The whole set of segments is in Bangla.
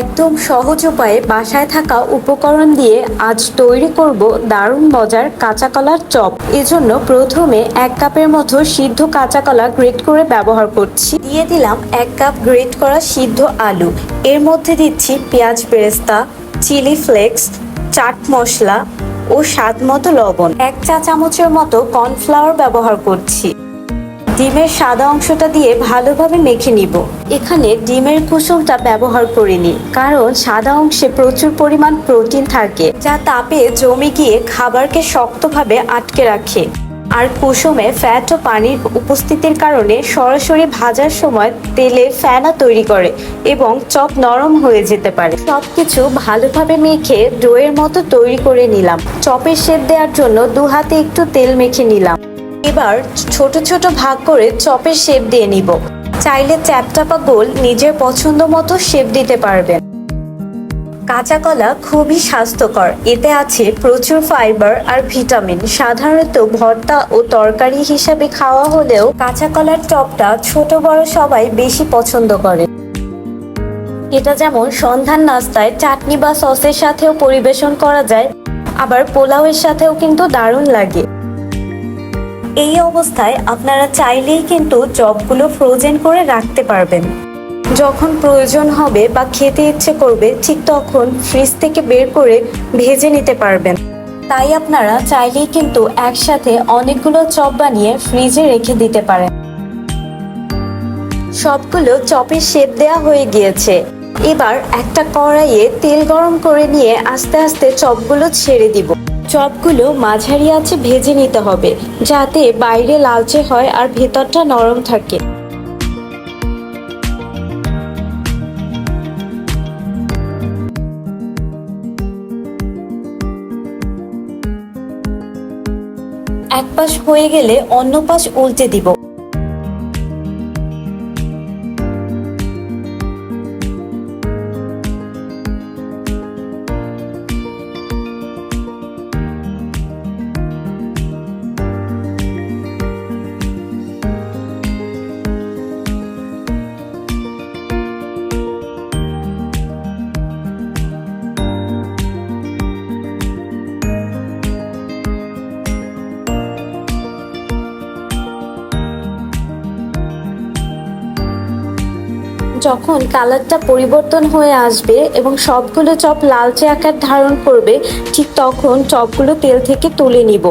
একদম সহজ উপায়ে বাসায় থাকা উপকরণ দিয়ে আজ তৈরি করব দারুণ মজার কাঁচা কলার চপ। এজন্য প্রথমে এক কাপের মতো সিদ্ধ কাঁচা কলা গ্রেট করে ব্যবহার করছি। দিয়ে দিলাম এক কাপ গ্রেট করা সিদ্ধ আলু। এর মধ্যে দিচ্ছি পেঁয়াজ বেরেস্তা, চিলি ফ্লেক্স, চাট মশলা ও স্বাদ মতো লবণ। এক চা চামচের মতো কর্নফ্লাওয়ার ব্যবহার করছি। ডিমের সাদা অংশটা দিয়ে ভালোভাবে মেখে নিব। এখানে ডিমের কুসুমটা ব্যবহার করিনি কারণ সাদা অংশে প্রচুর পরিমাণ প্রোটিন থাকে, যা তাপে জমে গিয়ে খাবারকে শক্তভাবে আটকে রাখে। আর কুসুমে ফ্যাট ও পানির উপস্থিতির কারণে সরাসরি ভাজার সময় তেলে ফেনা তৈরি করে এবং চপ নরম হয়ে যেতে পারে। সব কিছু ভালোভাবে মেখে ডোয়ের মতো তৈরি করে নিলাম। চপের শেপ দেওয়ার জন্য দু হাতে একটু তেল মেখে নিলাম। এবার ছোট ছোট ভাগ করে চপের শেপ দিয়ে নিব। চাইলে চ্যাপটা বা গোল নিজের পছন্দ মতো শেপ দিতে পারবেন। কাঁচা কলা খুবই স্বাস্থ্যকর। এতে আছে প্রচুর ফাইবার আর ভিটামিন সাধারণত ভর্তা ও তরকারি হিসাবে খাওয়া হলেও কাঁচা কলার টপটা ছোট বড় সবাই বেশি পছন্দ করে। এটা যেমন সন্ধ্যার নাস্তায় চাটনি বা সসের সাথেও পরিবেশন করা যায়, আবার পোলাওয়ের সাথেও কিন্তু দারুণ লাগে। এই অবস্থায় আপনারা চাইলেই কিন্তু চপগুলো ফ্রোজেন করে রাখতে পারবেন। যখন প্রয়োজন হবে বা খেতে ইচ্ছে করবে, ঠিক তখন ফ্রিজ থেকে বের করে ভেজে নিতে পারবেন। তাই আপনারা চাইলেই কিন্তু একসাথে অনেকগুলো চপ বানিয়ে ফ্রিজে রেখে দিতে পারেন। সবগুলো চপের শেপ দেওয়া হয়ে গিয়েছে। এবার একটা কড়াইয়ে তেল গরম করে নিয়ে আস্তে আস্তে চপগুলো ছেড়ে দিব। চপগুলো মাঝারি আছে ভেজে নিতে হবে, যাতে বাইরে লালচে হয় আর ভেতরটা নরম থাকে। এক পাশ হয়ে গেলে অন্য পাশ উল্টে দিব। যখন কালারটা পরিবর্তন হয়ে আসবে এবং সবগুলো চপ লালচে আকার ধারণ করবে, ঠিক তখন চপগুলো তেল থেকে তুলে নিব।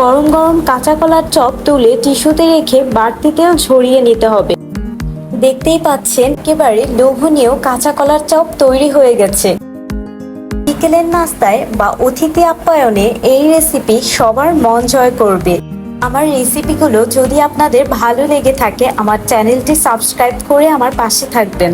গরম গরম কাঁচা কলার চপ তুলে টিস্যুতে রেখে বাড়তি তেল ঝরিয়ে নিতে হবে। দেখতেই পাচ্ছেন, একেবারে লোভনীয় কাঁচা কলার চপ তৈরি হয়ে গেছে। বিকেলের নাস্তায় বা অতিথি আপ্যায়নে এই রেসিপি সবার মন জয় করবে। আমার রেসিপিগুলো যদি আপনাদের ভালো লেগে থাকে আমার চ্যানেলটি সাবস্ক্রাইব করে আমার পাশে থাকবেন।